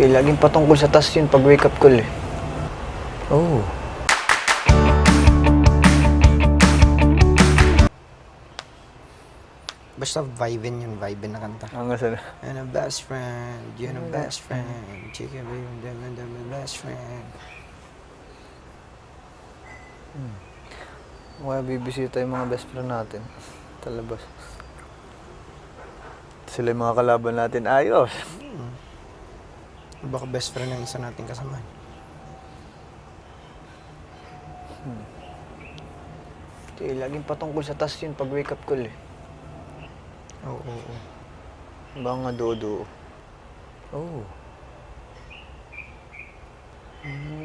Eh, laging patungkol sa task yun pag wake up call eh. Oh. Basta vibin yun, vibin na kanta. Ang sana. You're the best friend, you're the best friend. Chica baby, you're the best friend. Kaya bibisita yung mga best friend natin. Talabas. Sila yung mga kalaban natin. Ayos. Hmm. Baka best friend ng isa nating kasama. Eh, laging patungkol sa task yun pag wake up call eh. Oo, oo, oo. Baka nga duo-duo. Oh. Hmm.